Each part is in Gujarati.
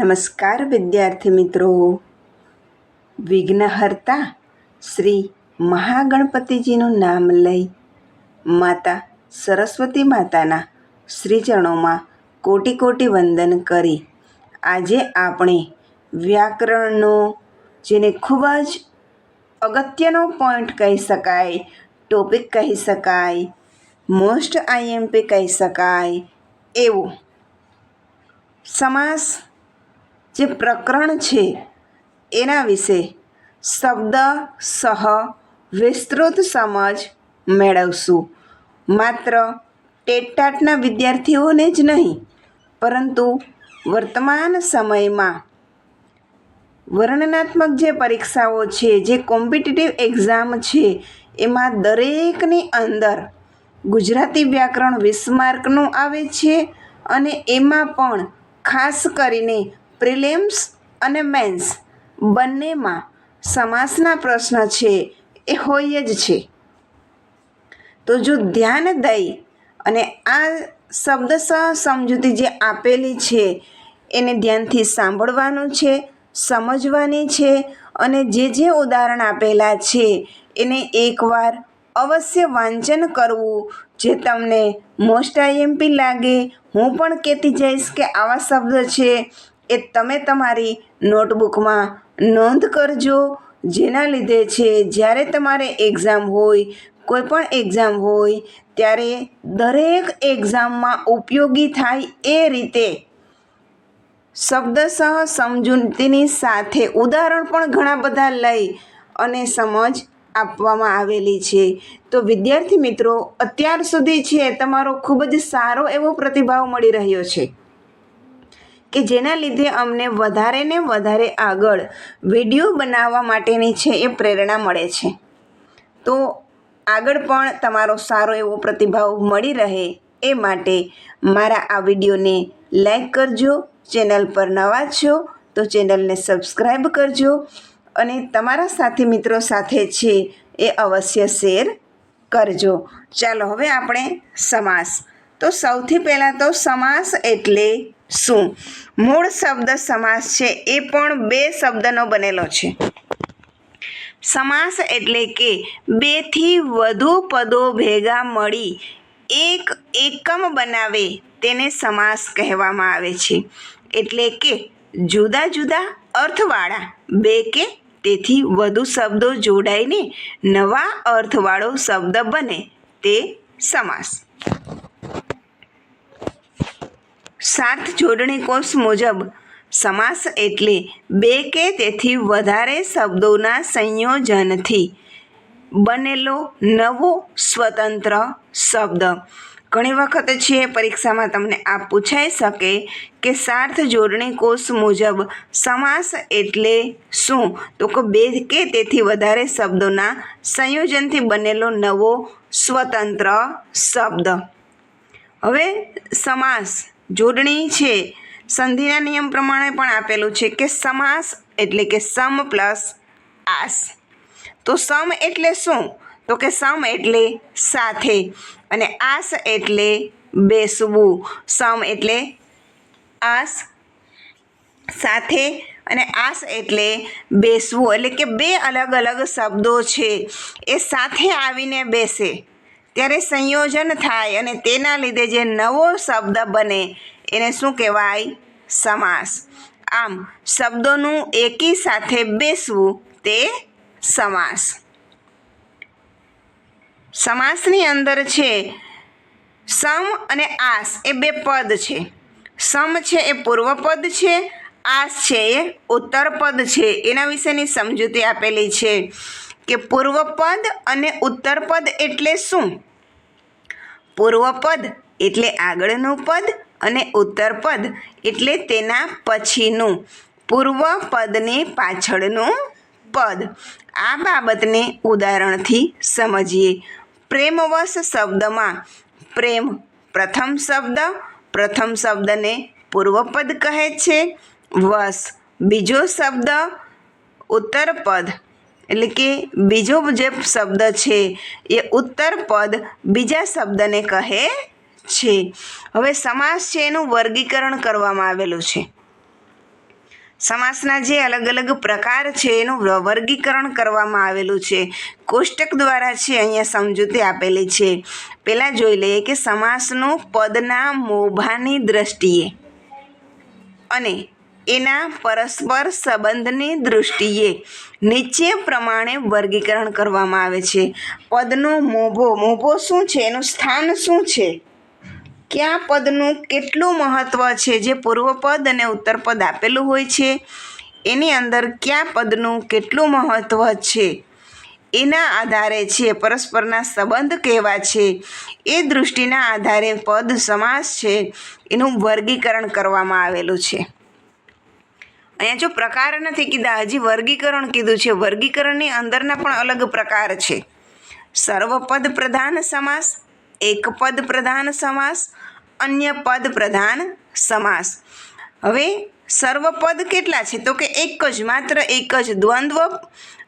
નમસ્કાર વિદ્યાર્થી મિત્રો. વિઘ્નહર્તા શ્રી મહાગણપતિજીનું નામ લઈ માતા સરસ્વતી માતાના શ્રીચરણોમાં કોટી કોટી વંદન કરી. આજે આપણે વ્યાકરણનો, જેને ખૂબ જ અગત્યનો પોઈન્ટ કહી શકાય ટોપિક કહી શકાય મોસ્ટ આઈએમપી કહી શકાય, એવો. સમાસ જે પ્રકરણ છે, એના વિશે શબ્દ સહ વિસ્તૃત સમજ મેળવશું. માત્ર ટેટટાટના વિદ્યાર્થીઓને જ નહીં, પરંતુ વર્તમાન સમયમાં વર્ણનાત્મક જે પરીક્ષાઓ છે, જે કોમ્પિટિટિવ એક્ઝામ છે, એમાં દરેકની અંદર ગુજરાતી વ્યાકરણ વીસ માર્કનું આવે છે અને એમાં પણ ખાસ કરીને પ્રિલિમ્સ અને મેન્સ બંનેમાં સમાસના પ્રશ્ન છે એ હોય જ છે. તો જો ધ્યાન દઈ અને આ શબ્દ સમજૂતી જે આપેલી છે એને ધ્યાનથી સાંભળવાનું છે, સમજવાની છે અને જે જે ઉદાહરણ આપેલા છે એને એકવાર અવશ્ય વાંચન કરવું જે તમને મોસ્ટ આઈએમપી લાગે. હું પણ કહેતી જઈશ કે આવા શબ્દ છે એ તમે તમારી નોટબુકમાં નોંધ કરજો, જેના લીધે છે જ્યારે તમારે એક્ઝામ હોય કોઈ પણ એક્ઝામ હોય, ત્યારે દરેક એક્ઝામમાં ઉપયોગી થાય એ રીતે. શબ્દસહ સમજૂતીની સાથે ઉદાહરણ પણ ઘણા બધા લઈ અને સમજ આપવામાં આવેલી છે. તો વિદ્યાર્થી મિત્રો, અત્યાર સુધી છે, તમારો ખૂબ જ સારો એવો પ્રતિભાવ મળી રહ્યો છે. કે જેના લીધે અમને વધારે ને વધારે આગળ વીડિયો બનાવવા માટેની છે એ પ્રેરણા મળે છે. તો આગળ પણ તમારો સારો એવો પ્રતિભાવ મળી રહે એ માટે મારા આ વિડીયોને લાઈક કરજો, ચેનલ પર નવા છો તો ચેનલને સબસ્ક્રાઈબ કરજો અને તમારા સાથી મિત્રો સાથે છે એ અવશ્ય શેર કરજો. ચાલો હવે આપણે સમાસ. તો સૌથી પહેલાં તો સમાસ એટલે શું? મૂળ શબ્દ સમાસ છે, એ પણ બે શબ્દનો બનેલો છે. સમાસ એટલે કે બેથી વધુ પદો ભેગા મળી એક એકમ બનાવે તેને સમાસ કહેવામાં આવે છે. એટલે કે જુદા જુદા અર્થવાળા બે કે તેથી વધુ શબ્દો જોડાઈને નવા અર્થવાળો શબ્દ બને તે સમાસ. સાત જોડણી કોષ મુજબ સમાસ એટલે બે કે તેથી વધારે શબ્દોના સંયોજનથી બનેલો નવો સ્વતંત્ર શબ્દ. ઘણી વખત છે, પરીક્ષામાં તમને આ પૂછાઈ શકે કે સાર્થ જોડણી કોષ મુજબ સમાસ એટલે શું? તો કે બે કે તેથી વધારે શબ્દોના સંયોજનથી બનેલો નવો સ્વતંત્ર શબ્દ. હવે સમાસ જોડણી છે. સંધિના નિયમ પ્રમાણે પણ આપેલું છે કે સમાસ એટલે કે સમ પ્લસ આસ. તો સમ એટલે શું? તો કે સમ એટલે સાથે અને આસ એટલે બેસવું. સમ એટલે આસ સાથે અને આસ એટલે બેસવું. એટલે કે બે અલગ અલગ શબ્દો છે. એ સાથે આવીને બેસે. ત્યારે સંયોજન થાય અને તેના લીધે જે નવો શબ્દ બને, એને શું કહેવાય? સમાસ. આમ, શબ્દોનું એકી સાથે બેસવું તે સમાસ. સમાસની અંદર છે, સમ અને આસ એ બે પદ છે. સમ છે એ પૂર્વપદ છે, આસ છે એ ઉત્તરપદ છે. એના વિશેની સમજૂતી આપેલી છે કે પૂર્વપદ અને ઉત્તરપદ એટલે શું? પૂર્વપદ એટલે આગળનું પદ અને ઉત્તરપદ એટલે તેના પછીનું. પૂર્વ પદની પાછળનું પદ. આ બાબતને ઉદાહરણથી સમજીએ. પ્રેમવશ શબ્દમાં પ્રેમ પ્રથમ શબ્દ, પ્રથમ શબ્દને પૂર્વપદ કહે છે. વશ બીજો શબ્દ ઉત્તરપદ. એટલે કે બીજો જે શબ્દ છે, એ ઉત્તર પદ બીજા શબ્દને કહે છે. હવે સમાસ છે એનું વર્ગીકરણ કરવામાં આવેલું છે. સમાસના જે અલગ અલગ પ્રકાર છે, એનું વર્ગીકરણ કરવામાં આવેલું છે. કોષ્ટક દ્વારા છે અહીંયા સમજૂતી આપેલી છે. પહેલાં જોઈ લઈએ કે સમાસનું પદના મોભાની દ્રષ્ટિએ. અને એના પરસ્પર સંબંધની દૃષ્ટિએ નીચે પ્રમાણે વર્ગીકરણ કરવામાં આવે છે. પદનો મોભો મોભો શું છે? એનું સ્થાન શું છે? કયા પદનું કેટલું મહત્ત્વ છે? જે પૂર્વપદ અને ઉત્તરપદ આપેલું હોય છે. એની અંદર કયા પદનું કેટલું મહત્ત્વ છે? એના આધારે છે, પરસ્પરના સંબંધ કેવા છે? એ દૃષ્ટિના આધારે પદ સમાસ છે. એનું વર્ગીકરણ કરવામાં આવેલું છે. અહીંયા જો પ્રકાર નથી કીધા, હજી વર્ગીકરણ કીધું છે. વર્ગીકરણની અંદરના પણ અલગ પ્રકાર છે. સર્વપદ પ્રધાન સમાસ એકપદ પ્રધાન સમાસ, અન્ય પદ પ્રધાન સમાસ. હવે સર્વપદ કેટલા છે? તો કે એક જ, માત્ર એક જ દ્વંદ્વ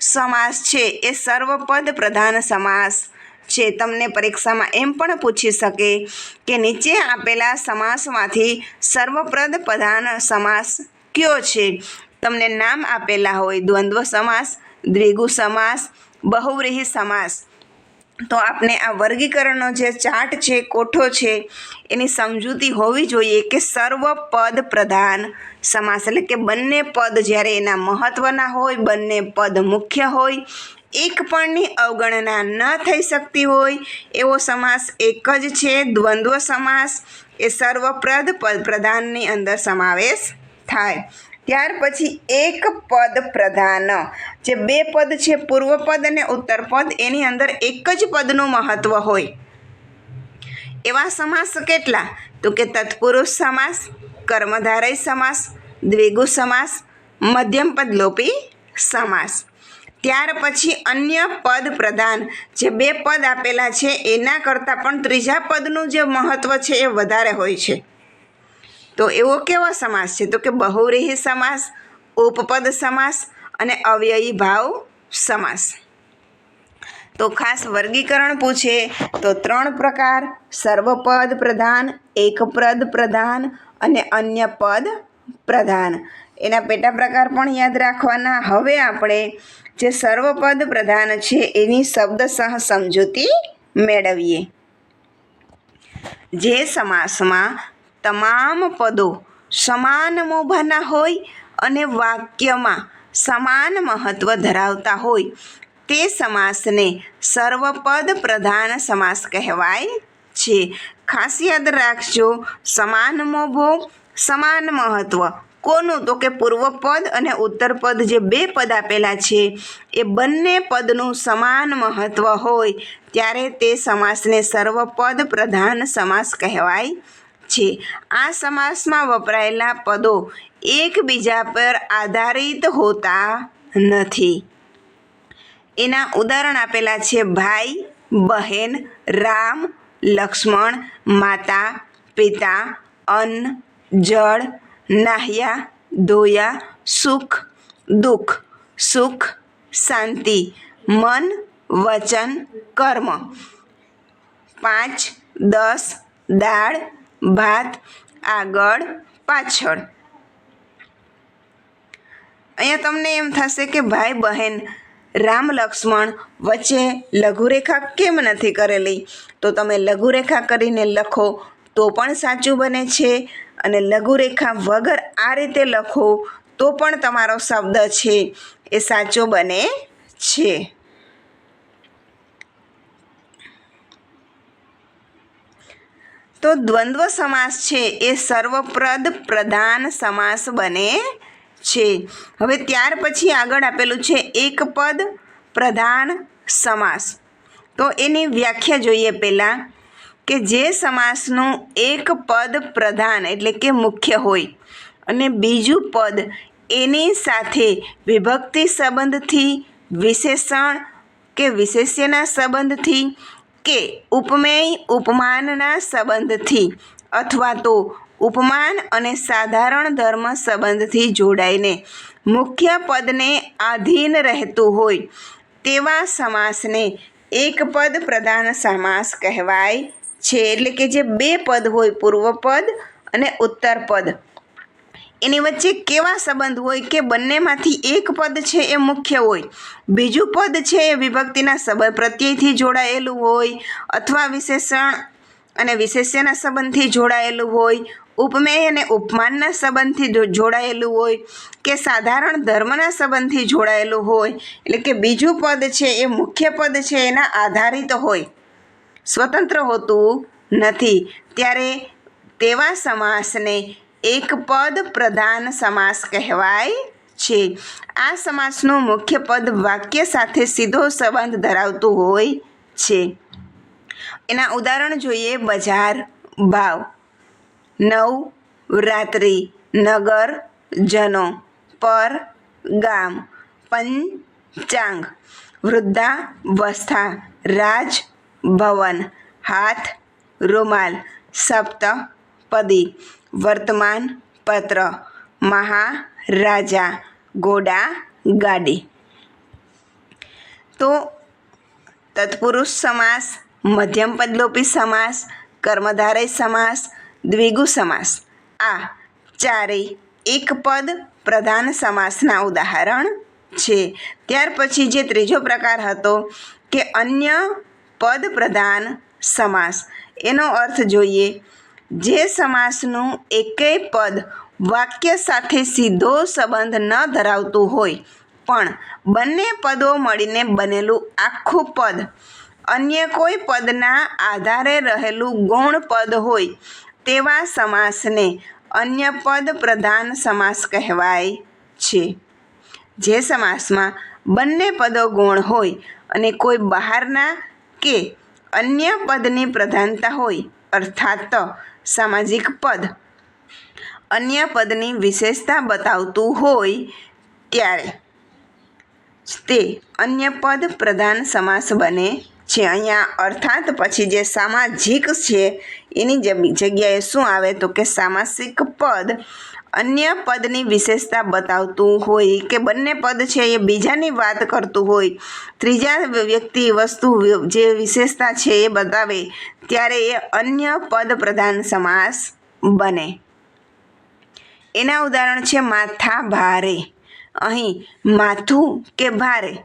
સમાસ છે. એ સર્વપદ પ્રધાન સમાસ છે. તમને પરીક્ષામાં એમ પણ પૂછી શકે કે નીચે આપેલા સમાસમાંથી સર્વપ્રદ પ્રધાન સમાસ કયો છે. તમને નામ આપેલા હોય દ્વંદ્વ સમાસ, દ્વિગુ સમાસ, બહુવ્રીહી સમાસ. તો આપણે આ વર્ગીકરણનો જે ચાર્ટ છે, કોઠો છે, એની સમજૂતી હોવી જોઈએ કે સર્વ પદ પ્રધાન સમાસ એટલે કે બંને પદ જ્યારે એના મહત્ત્વના હોય, બંને પદ મુખ્ય હોય, એક પણની અવગણના ન થઈ શકતી હોય, એવો સમાસ એક જ છે. દ્વંદ્વ સમાસ એ સર્વપ્રદ પદ પ્રધાનની અંદર સમાવેશ થાય. ત્યાર પછી એક પદ પ્રધાન. જે બે પદ છે, પૂર્વ પદ અને ઉત્તર પદ, એની અંદર એક જ પદનું મહત્ત્વ હોય. એવા સમાસ કેટલા? તો કે તત્પુરુષ સમાસ, કર્મધારય સમાસ, દ્વિગુ સમાસ, મધ્યમ પદ, લોપી સમાસ. ત્યાર પછી અન્ય પદ પ્રધાન. જે બે પદ આપેલા છે, એના કરતાં પણ ત્રીજા પદનું જે મહત્ત્વ છે, એ વધારે હોય છે. તો એવો કેવો સમાસ છે? તો કે બહુવ્રીહી સમાસ, ઉપપદ સમાસ અને અવ્યયી ભાવ સમાસ. તો ખાસ વર્ગીકરણ પૂછે તો ત્રણ પ્રકાર, સર્વપદ પ્રધાન એકપદ પ્રધાન અને અન્ય પદ પ્રધાન. એના પેટા પ્રકાર પણ યાદ રાખવાના. હવે આપણે જે સર્વપદ પ્રધાન છે એની શબ્દસહ સમજૂતી મેળવીએ. જે સમાસમાં તમામ પદો સમાન મોભાના હોય અને વાક્યમાં સમાન મહત્ત્વ ધરાવતા હોય, તે સમાસને સર્વપદ પ્રધાન સમાસ કહેવાય છે. ખાસ યાદ રાખજો, સમાન મોભો, સમાન મહત્ત્વ કોનું? તો કે પૂર્વપદ અને ઉત્તરપદ જે બે પદ આપેલા છે, એ બંને પદનું સમાન મહત્ત્વ હોય, ત્યારે તે સમાસને સર્વપદ પ્રધાન સમાસ કહેવાય છે. આ સમાસમાં વપરાયેલા પદો એકબીજા પર આધારિત હોતા નથી. એના ઉદાહરણ આપેલા છે ભાઈ, બહેન, રામ, લક્ષ્મણ, માતા, પિતા, અન્ન, જળ, નાહ્યા, ધોયા, સુખ, દુઃખ, સુખ, શાંતિ, મન, વચન, કર્મ. પાંચ, દસ, દાળ ભાત, આગળ, પાછળ. અહીંયા તમને એમ થશે કે ભાઈ બહેન, રામ લક્ષ્મણ વચ્ચે લઘુરેખા કેમ નથી કરેલી? તો તમે લઘુરેખા કરીને લખો તો પણ સાચું બને છે અને લઘુરેખા વગર આ રીતે લખો તો પણ તમારો શબ્દ છે એ સાચો બને છે. તો દ્વંદ્વ સમાસ છે, એ સર્વપ્રદ પ્રધાન સમાસ બને છે. હવે ત્યાર પછી આગળ આપેલું છે, એક પદ પ્રધાન સમાસ. તો એની વ્યાખ્યા જોઈએ પહેલાં કે જે સમાસનું એક પદ પ્રધાન એટલે કે મુખ્ય હોય અને બીજું પદ એની સાથે વિભક્તિ સંબંધથી વિશેષણ કે વિશેષ્યના સંબંધથી કે ઉપમેય ઉપમાનના સંબંધથી અથવા તો ઉપમાન અને સાધારણ ધર્મ સંબંધથી જોડાઈને મુખ્ય પદને આધીન રહેતું હોય તેવા સમાસને એક પદ પ્રધાન સમાસ કહેવાય છે. એટલે કે જે બે પદ હોય, પૂર્વ પદ અને ઉત્તર પદ. એની વચ્ચે કેવા સંબંધ હોય કે બંનેમાંથી એક પદ છે એ મુખ્ય હોય? બીજું પદ છે એ વિભક્તિના સંબંધ પ્રત્યયથી જોડાયેલું હોય અથવા વિશેષણ અને વિશેષ્યના સંબંધથી જોડાયેલું હોય? ઉપમેય અને ઉપમાનના સંબંધથી જોડાયેલું હોય કે સાધારણ ધર્મના સંબંધથી જોડાયેલું હોય? એટલે કે બીજું પદ છે એ મુખ્ય પદ છે એના આધારિત હોય. સ્વતંત્ર હોતું નથી. ત્યારે તેવા સમાસને એક પદ પ્રધાન સમાસ કહેવાય છે. આ સમાસનું મુખ્ય પદ વાક્ય સાથે સીધો સંબંધ ધરાવતું હોય છે. એના ઉદાહરણ જોઈએ બજાર, ભાવ, નવ, રાત્રિ, નગર, જનો, પર, ગામ, પંચાંગ, વૃદ્ધાવસ્થા, રાજ, ભવન, હાથ, રૂમાલ સપ્તપદી વર્તમાન પત્ર. મહારાજા ઘોડા ગાડી. તો તત્પુરુષ સમાસ, મધ્યમ પદલોપી સમાસ, કર્મધારય સમાસ, દ્વિગુ સમાસ. આ ચારેય એક પદ પ્રધાન સમાસના ઉદાહરણ છે. ત્યાર પછી જે ત્રીજો પ્રકાર હતો કે અન્ય પદ પ્રધાન સમાસ. એનો અર્થ જોઈએ જે સમાસનું એકેય પદ વાક્ય સાથે સીધો સંબંધ ન ધરાવતું હોય, પણ બંને પદો મળીને બનેલું આખું પદ, અન્ય કોઈ પદના આધારે રહેલું ગૌણ પદ હોય, તેવા સમાસને અન્ય પદ પ્રધાન સમાસ કહેવાય છે. જે સમાસમાં બંને પદો ગૌણ હોય અને કોઈ બહારના કે અન્ય પદની પ્રધાનતા હોય, અર્થાત સામાજિક પદ. અન્ય પદની વિશેષતા બતાવતું હોય ત્યારે તે અન્ય પદ પ્રધાન સમાસ બને છે. અહીંયા અર્થાત પછી જે સામાજિક છે, એની જગ- જગ્યાએ શું આવે તો કે સામાસિક પદ અન્ય પદની વિશેષતા બતાવતું હોય કે બંને પદ છે એ બીજાની વાત કરતું હોય, ત્રીજા વ્યક્તિ વસ્તુ જે વિશેષતા છે એ બતાવે, ત્યારે એ અન્ય પદ પ્રધાન સમાસ બને. એના ઉદાહરણ છે માથા ભારે. અહીં માથું કે ભારે?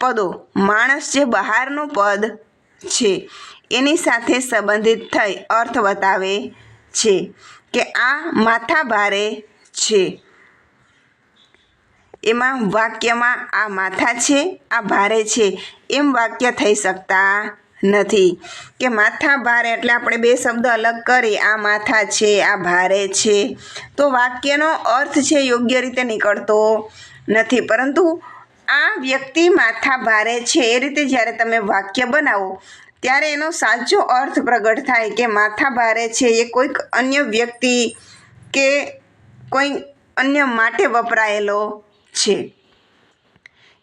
પદો. માણસ જે બહારનું પદ છે, એની સાથે સંબંધિત થઈ અર્થ બતાવે છે. કે આ માથા ભારે છે. એમાં વાક્યમાં આ માથા છે, આ ભારે છે. એમ વાક્ય થઈ શકતા નથી. કે માથા ભારે એટલે આપણે બે શબ્દ અલગ કરી, આ માથા છે, આ ભારે છે. તો વાક્યનો અર્થ છે યોગ્ય રીતે નીકળતો નથી. પરંતુ આ વ્યક્તિ માથા ભારે છે, એ રીતે જ્યારે તમે વાક્ય બનાવો ત્યારે એનો સાચો અર્થ પ્રગટ થાય કે માથા ભારે છે, એ કોઈક અન્ય વ્યક્તિ કે કોઈ અન્ય માટે વપરાયેલો છે.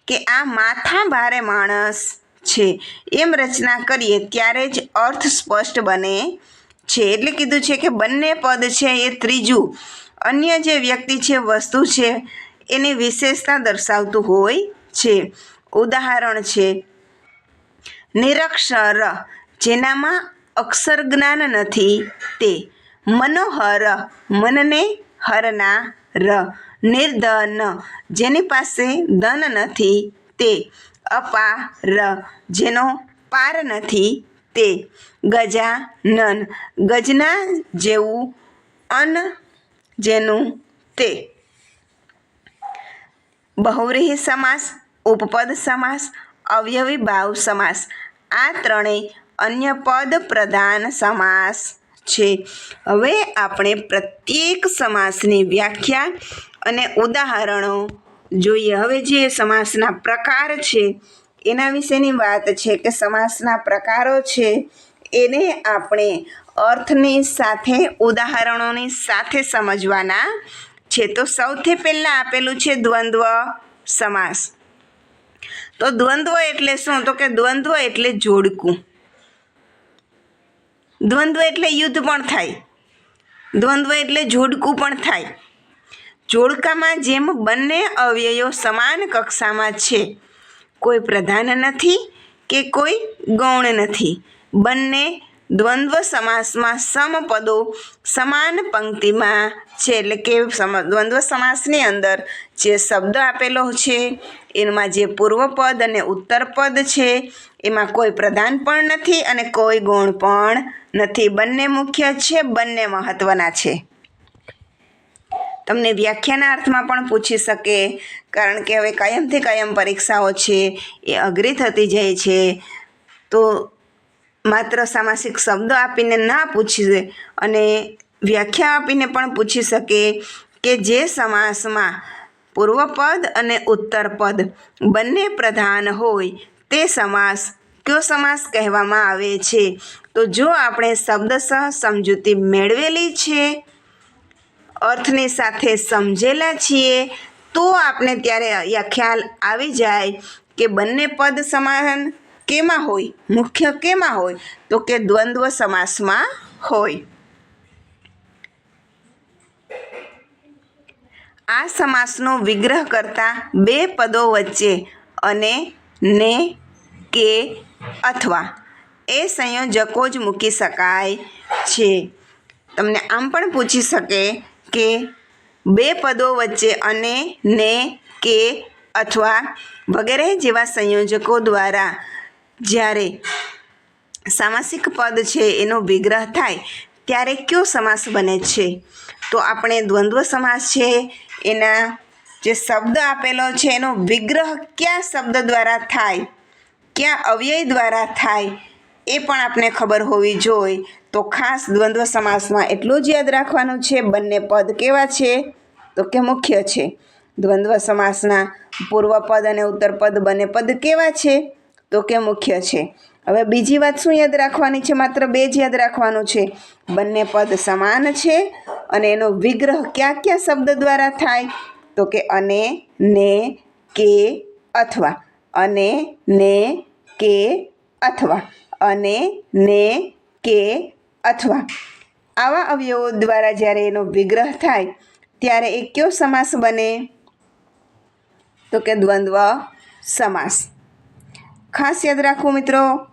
કે આ માથા ભારે માણસ છે, એમ રચના કરીએ ત્યારે જ અર્થ સ્પષ્ટ બને છે. એટલે કીધું છે કે બંને પદ છે, એ ત્રીજું અન્ય જે વ્યક્તિ છે, વસ્તુ છે, એની વિશેષતા દર્શાવતું હોય છે. ઉદાહરણ છે નિરક્ષર, જેનામાં અક્ષર જ્ઞાન નથી, તે મનોહર, મનને હરના ર નિર્ધન, જેની પાસે ધન નથી, તે અપાર, જેનો પાર નથી, તે ગજાનન, ગજના જેવું અન જેનું તે. બહુવ્રીહી સમાસ, ઉપપદ સમાસ, અવયવી ભાવ સમાસ આ ત્રણેય અન્ય પદ પ્રધાન સમાસ છે. હવે આપણે પ્રત્યેક સમાસની વ્યાખ્યા અને ઉદાહરણો જોઈએ. હવે જે સમાસના પ્રકાર છે, એના વિશેની વાત છે કે સમાસના પ્રકારો છે, એને આપણે અર્થની સાથે, ઉદાહરણોની સાથે સમજવાના છે. તો સૌથી પહેલાં આપેલું છે દ્વંદ્વ સમાસ. તો દ્વંદ્વ એટલે શું? તો કે દ્વંદ્વ એટલે જોડકું. દ્વંદ્વ એટલે યુદ્ધ પણ થાય. દ્વંદ્વ એટલે જોડકું પણ થાય. જોડકામાં જેમ બંને અવયવો સમાન કક્ષામાં છે, કોઈ પ્રધાન નથી કે કોઈ ગૌણ નથી. બંને દ્વંદ્વ સમાસમાં સમપદો સમાન પંક્તિમાં છે, એટલે કે દ્વંદ્વ સમાસની અંદર જે શબ્દ આપેલો છે, એમાં જે પૂર્વપદ અને ઉત્તરપદ છે, એમાં કોઈ પ્રધાન પણ નથી અને કોઈ ગુણ પણ નથી. બંને મુખ્ય છે, બંને મહત્ત્વના છે. તમને વ્યાખ્યાના અર્થમાં પણ પૂછી શકે, કારણ કે હવે કાયમથી કાયમ પરીક્ષાઓ છે, એ અઘરી થતી જાય છે. તો માત્ર સામાસિક શબ્દ આપીને ના પૂછી અને વ્યાખ્યા આપીને પણ પૂછી શકે કે જે સમાસમાં પૂર્વપદ અને ઉત્તરપદ બંને પ્રધાન હોય, તે સમાસ કયો સમાસ કહેવામાં આવે છે? તો જો આપણે શબ્દસહ સમજૂતી મેળવેલી છે, અર્થની સાથે સમજેલા છીએ, તો આપણે ત્યારે ખ્યાલ આવી જાય કે બંને પદ સમાન કેમાં હોય? મુખ્ય કેમાં હોય? તો કે દ્વંદ્વ સમાસમાં હોય. આ સમાસનો વિગ્રહ કરતા બે પદો વચ્ચે અને ને, કે અથવા એ સંયોજકો જ મૂકી શકાય છે. તમને આમ પણ પૂછી શકે કે બે પદો વચ્ચે અને ને, કે અથવા વગેરે જેવા સંયોજકો દ્વારા જ્યારે સામાસિક પદ છે એનો વિગ્રહ થાય, ત્યારે કયો સમાસ બને છે? તો આપણે દ્વંદ્વ સમાસ છે એના જે શબ્દ આપેલો છે, એનો વિગ્રહ કયા શબ્દ દ્વારા થાય, ક્યાં અવ્યય દ્વારા થાય, એ પણ આપણે ખબર હોવી જોઈએ. તો ખાસ દ્વંદ્વ સમાસમાં એટલું જ યાદ રાખવાનું છે, બંને પદ કેવા છે? તો કે મુખ્ય છે. દ્વંદ્વ સમાસના પૂર્વપદ અને ઉત્તરપદ બંને પદ કેવા છે? તો કે મુખ્ય છે. હવે બીજી વાત શું યાદ રાખવાની છે? માત્ર બે જ યાદ રાખવાનું છે. બંને પદ સમાન છે અને એનો વિગ્રહ કયા કયા શબ્દ દ્વારા થાય? તો કે અને, ને, કે, અથવા. અને, ને, કે, અથવા. અને, ને, કે, અથવા. આવા અવયવો દ્વારા જ્યારે એનો વિગ્રહ થાય, ત્યારે એ કયો સમાસ બને? તો કે દ્વંદ્વ સમાસ. ખાસ યાદ રાખવું મિત્રો,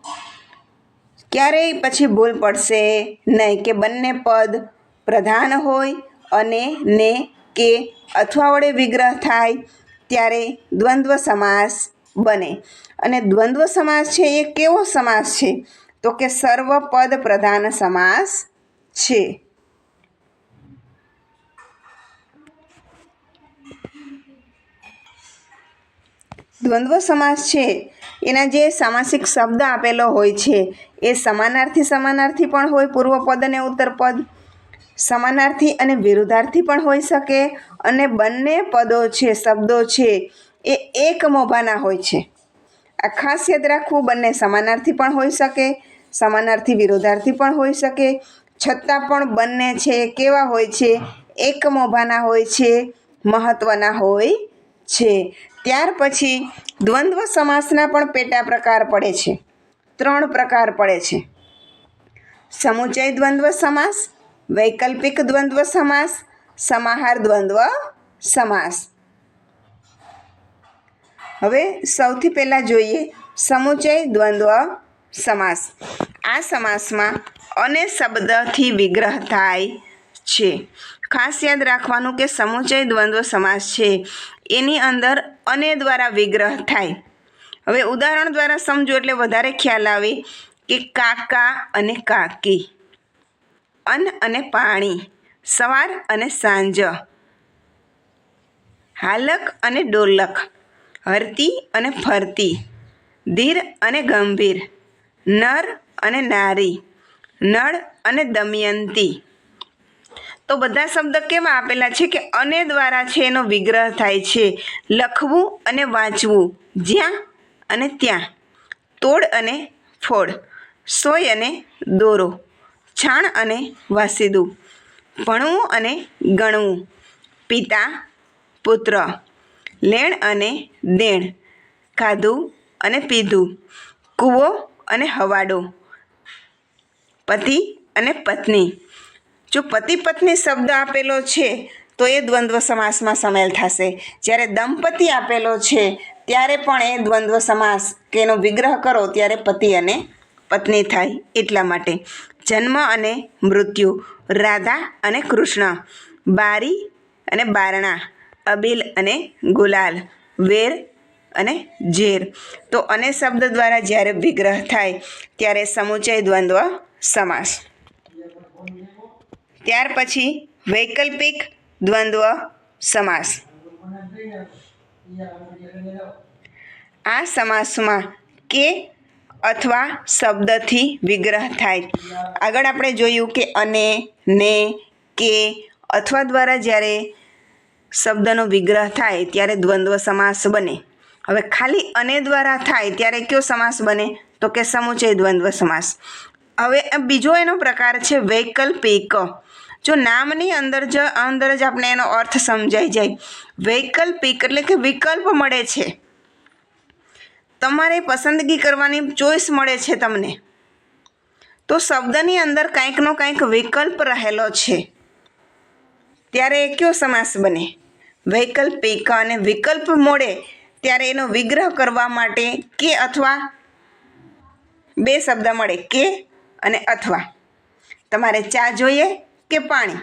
ક્યારેય પછી ભૂલ પડશે નહીં કે બંને પદ પ્રધાન હોય અને ને કે અથવા વડે વિગ્રહ થાય, ત્યારે દ્વંદ્વ સમાસ બને. અને દ્વંદ્વ સમાસ છે એ કેવો સમાસ છે? તો કે સર્વપદ પ્રધાન સમાસ છે. દ્વંદ્વ સમાસ છે, એના જે સામાસિક શબ્દ આપેલો હોય છે, એ સમાનાર્થી સમાનાર્થી પણ હોય પૂર્વપદ અને ઉત્તરપદ સમાનાર્થી અને વિરુદ્ધાર્થી પણ હોઈ શકે અને બંને પદો છે, શબ્દો છે, એ એક મોભાના હોય છે. આ ખાસ યાદ રાખવું, બંને સમાનાર્થી પણ હોઈ શકે, સમાનાર્થી વિરોધાર્થી પણ હોઈ શકે, છતાં પણ બંને છે, કેવા હોય છે, એક મોભાના હોય છે મહત્ત્વના હોય છે. ત્યાર પછી દ્વંદ્વ સમાસના પણ પેટા પ્રકાર પડે છે. ત્રણ પ્રકાર પડે છે. સમુચય દ્વંદ્વ સમાસ વૈકલ્પિક દ્વંદ્વ સમાસ, સમાહાર દ્વંદ્વ સમાસ. હવે સૌથી પહેલાં જોઈએ સમુચય દ્વંદ્વ સમાસ. આ સમાસમાં અને શબ્દથી વિગ્રહ થાય છે. ખાસ યાદ રાખવાનું કે સમુચય દ્વંદ્વ સમાસ છે. એની અંદર અને દ્વારા વિગ્રહ થાય. હવે ઉદાહરણ દ્વારા સમજો એટલે વધારે ખ્યાલ આવે કે કાકા અને કાકી. અન્ન અને પાણી, સવાર અને સાંજ, હાલક અને ડોલક, હરતી અને ફરતી, ધીર અને ગંભીર, નર અને નારી, નળ અને દમયંતી. તો બધા શબ્દ કેવા આપેલા છે કે અને દ્વારા છે એનો વિગ્રહ થાય છે. લખવું અને વાંચવું, જ્યાં અને ત્યાં. તોડ અને ફોડ, સોય અને દોરો. છાણ અને વાસીદું, ભણવું અને ગણવું, પિતા, પુત્ર, લેણ અને દેણ, ખાધું અને પીધું, કૂવો અને હવાડો, પતિ અને પત્ની. જો પતિ પત્ની શબ્દ આપેલો છે, તો એ દ્વંદ્વ સમાસમાં સામેલ થશે. જ્યારે દંપતિ આપેલો છે, ત્યારે પણ એ દ્વંદ્વ સમાસ, કે એનો વિગ્રહ કરો, ત્યારે પતિ અને પત્ની થાય, એટલા માટે. જન્મ અને મૃત્યુ, રાધા અને કૃષ્ણ, બારી અને બારણા, અબિલ અને ગુલાલ, વેર અને ઝેર. તો અને શબ્દ દ્વારા જ્યારે વિગ્રહ થાય, ત્યારે સમુચય દ્વંદ્વ સમાસ. ત્યાર પછી વૈકલ્પિક દ્વંદ્વ સમાસ. આ સમાસમાં કે અથવા શબ્દથી વિગ્રહ થાય. આગળ આપણે જોયું કે અને, ને, કે અથવા દ્વારા જ્યારે શબ્દનો વિગ્રહ થાય ત્યારે દ્વંદ્વ સમાસ બને. હવે ખાલી અને દ્વારા થાય ત્યારે કયો સમાસ બને? તો કે સમુચય દ્વંદ્વ સમાસ. હવે બીજો એનો પ્રકાર છે વૈકલ્પિક. જો નામની અંદર જ અંદર જ આપણે એનો અર્થ સમજાઈ જાય. વૈકલ્પિક એટલે કે વિકલ્પ મળે છે. તમારે પસંદગી કરવાની ચોઈસ મળે છે તમને. તો શબ્દની અંદર કાંઈકનો કાંઈક વિકલ્પ રહેલો છે. ત્યારે એ કયો સમાસ બને? વૈકલ્પિક અને વિકલ્પ મળે ત્યારે એનો વિગ્રહ કરવા માટે કે અથવા? બે શબ્દ મળે, કે અને અથવા. તમારે ચા જોઈએ કે પાણી?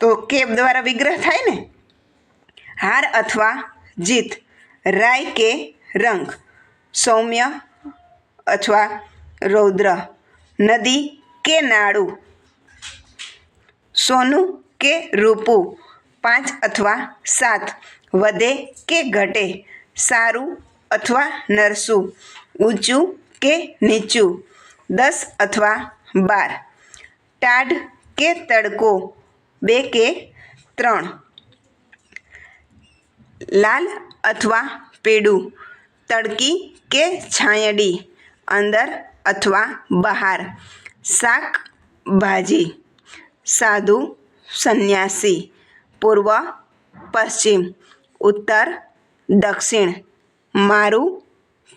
તો કે દ્વારા વિગ્રહ થાય ને? હાર અથવા જીત. રાય કે રંગ. સૌમ્ય અથવા રૌદ્ર. નદી કે નાળું. સોનું કે રૂપું. પાંચ અથવા સાત. વધે કે ઘટે. સારું અથવા નરસું. ઊંચું કે નીચું. દસ અથવા બાર. ટાઢ કે તડકો. બે કે ત્રણ. લાલ અથવા પીળું, તડકી કે છાંયડી, અંદર અથવા બહાર. શાક, ભાજી. સાધુ સંન્યાસી. પૂર્વ, પશ્ચિમ. ઉત્તર, દક્ષિણ. મારું,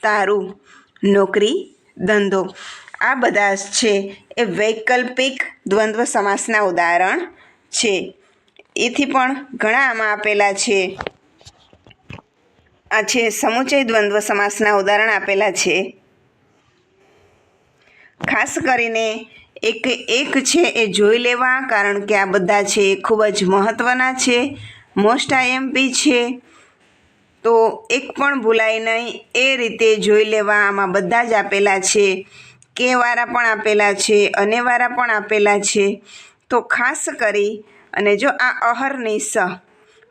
તારું. નોકરી, ધંધો. આ બધા છે એ વૈકલ્પિક દ્વંદ્વ સમાસના ઉદાહરણ છે. એથી પણ ઘણા આમાં આપેલા છે. આ છે સમુચય દ્વંદ્વ સમાસના ઉદાહરણ આપેલા છે. ખાસ કરીને એક એક છે એ જોઈ લેવા, કારણ કે આ બધા છે એ ખૂબ જ મહત્ત્વના છે. મોસ્ટ આઈએમપી છે. તો એક પણ ભૂલાય નહીં, એ રીતે જોઈ લેવા આમાં બધા જ આપેલા છે. કે વારા પણ આપેલા છે, અને વારા પણ આપેલા છે. તો ખાસ કરી, અને જો આ અહર નિસ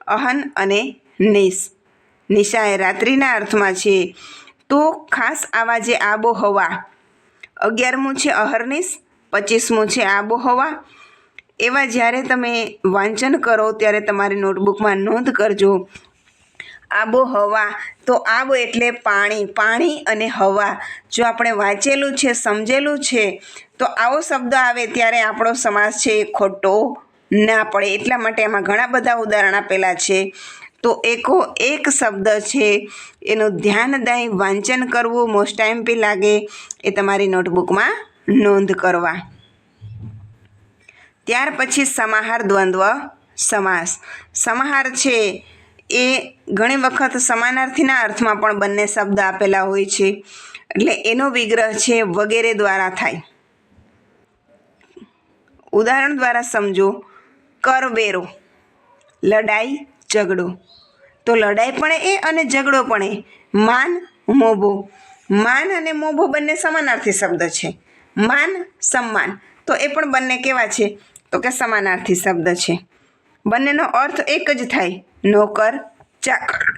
અહન અને નિશ નિશા એ રાત્રિના અર્થમાં છે, તો ખાસ આવા જે આબોહવા, અગિયારમું છે અહર્નિશ, પચીસમું છે આબોહવા, એવા જ્યારે તમે વાંચન કરો ત્યારે તમારી નોટબુકમાં નોંધ કરજો, આબોહવા તો આબ એટલે પાણી પાણી અને હવા, જો આપણે વાંચેલું છે, સમજેલું છે, તો આવો શબ્દ આવે ત્યારે આપણો સમાસ છે એ ખોટો ના પડે. એટલા માટે એમાં ઘણા બધા ઉદાહરણ આપેલા છે. તો એકો એક શબ્દ છે. એનું ધ્યાનદાયી વાંચન કરવું મોસ્ટ ટાઈમ પી લાગે. એ તમારી નોટબુકમાં નોંધ કરવા. ત્યાર પછી સમાહાર દ્વંદ્વ, સમાસ. સમાહાર છે એ ઘણી વખત સમાનાર્થીના અર્થમાં પણ બંને શબ્દ આપેલા હોય છે. એટલે એનો વિગ્રહ છે વગેરે દ્વારા થાય. ઉદાહરણ દ્વારા સમજો. કરવેરો. લડાઈ ઝઘડો. તો લડાઈ પણ એ અને ઝઘડો પણ એ. માન, મોભો. માન અને મોભો બંને સમાનાર્થી શબ્દ છે. માન, સન્માન. તો એ પણ બંને કેવા છે? તો કે સમાનાર્થી શબ્દ છે. બંનેનો અર્થ એક જ થાય. નોકર, ચાકર.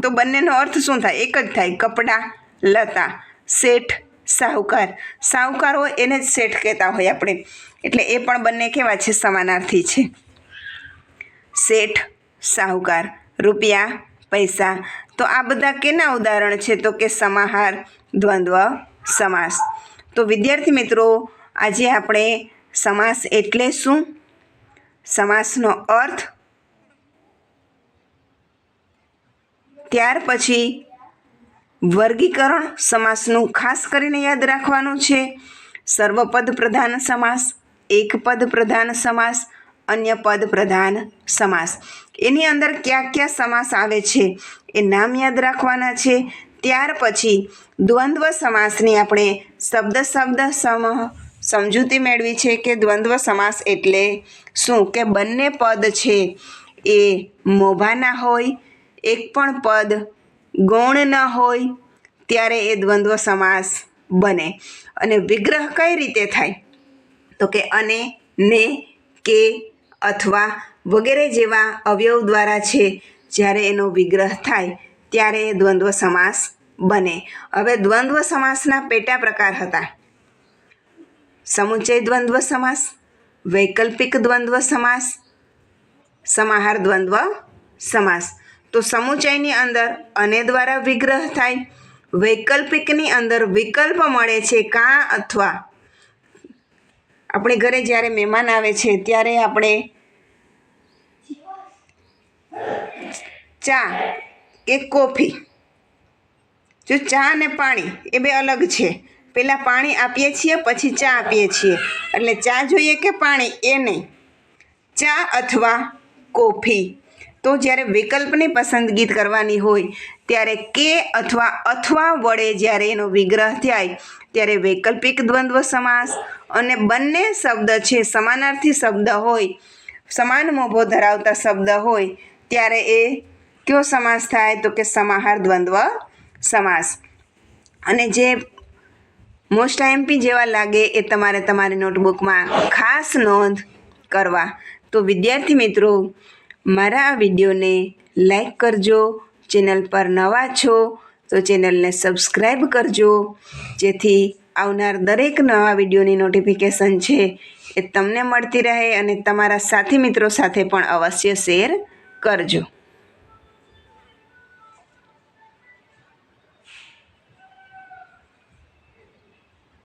તો બંનેનો અર્થ શું થાય? એક જ થાય. કપડાં, લતા, શેઠ, સાહુકાર. સાહુકાર હોય એને જ શેઠ કહેતા હોય આપણે. એટલે એ પણ બંને કેવા છે? સમાનાર્થી છે. શેઠ સાહુકાર, રૂપિયા, પૈસા. તો આ બધા કેના ઉદાહરણ છે? તો કે સમાહાર, દ્વંદ્વ, સમાસ. તો વિદ્યાર્થી મિત્રો, આજે આપણે સમાસ એટલે શું? સમાસનો અર્થ? ત્યાર પછી વર્ગીકરણ સમાસનું ખાસ કરીને યાદ રાખવાનું છે. સર્વપદ પ્રધાન સમાસ એક પદ પ્રધાન સમાસ અન્ય પદ પ્રધાન સમાસ. એની અંદર કયા કયા સમાસ આવે છે એ નામ યાદ રાખવાના છે. ત્યાર પછી દ્વંદ્વ સમાસની આપણે શબ્દ શબ્દ સમ સમજૂતી મેળવી છે કે દ્વંદ્વ સમાસ એટલે શું? કે બંને પદ છે એ મોભાના હોય, એક પણ પદ ગૌણ ન હોય, ત્યારે એ દ્વંદ્વ સમાસ બને. અને વિગ્રહ કઈ રીતે થાય? તો કે અને ને કે અથવા વગેરે જેવા અવયવ દ્વારા છે, જ્યારે એનો વિગ્રહ થાય, ત્યારે એ દ્વંદ્વ સમાસ બને. હવે દ્વંદ્વ સમાસના પેટા પ્રકાર હતા. સમુચય દ્વંદ્વ સમાસ, વૈકલ્પિક દ્વંદ્વ સમાસ, સમાહાર દ્વંદ્વ સમાસ. તો સમુચયની અંદર અને દ્વારા વિગ્રહ થાય, વૈકલ્પિકની અંદર વિકલ્પ મળે છે કાં અથવા. આપણે ઘરે જ્યારે મહેમાન આવે છે, ત્યારે આપણે ચા કે કોફી. જો ચા અને પાણી એ બે અલગ છે. પહેલાં પાણી આપીએ છીએ, પછી ચા આપીએ છીએ. એટલે ચા જોઈએ કે પાણી? એ નહીં. ચા અથવા કોફી. તો જ્યારે વિકલ્પની પસંદગી કરવાની હોય, ત્યારે કે અથવા અથવા વડે જ્યારે એનો વિગ્રહ થાય, ત્યારે વૈકલ્પિક દ્વંદ્વ સમાસ અને બંને શબ્દ છે, સમાનાર્થી શબ્દ હોય, સમાન મોભો ધરાવતા શબ્દ હોય, ત્યારે એ કયો સમાસ થાય તો કે સમાહાર દ્વંદ્વ સમાસ. અને જે મોસ્ટ આઈએમપી જેવા લાગે એ તમારે તમારી નોટબુકમાં ખાસ નોંધ કરવા. તો વિદ્યાર્થી મિત્રો, મારા આ વિડીયોને લાઈક કરજો, ચેનલ પર નવા છો તો ચેનલને સબસ્ક્રાઈબ કરજો, જેથી આવનાર દરેક નવા વિડીયોની નોટિફિકેશન છે એ તમને મળતી રહે અને તમારા સાથી મિત્રો સાથે પણ અવશ્ય શેર કરજો.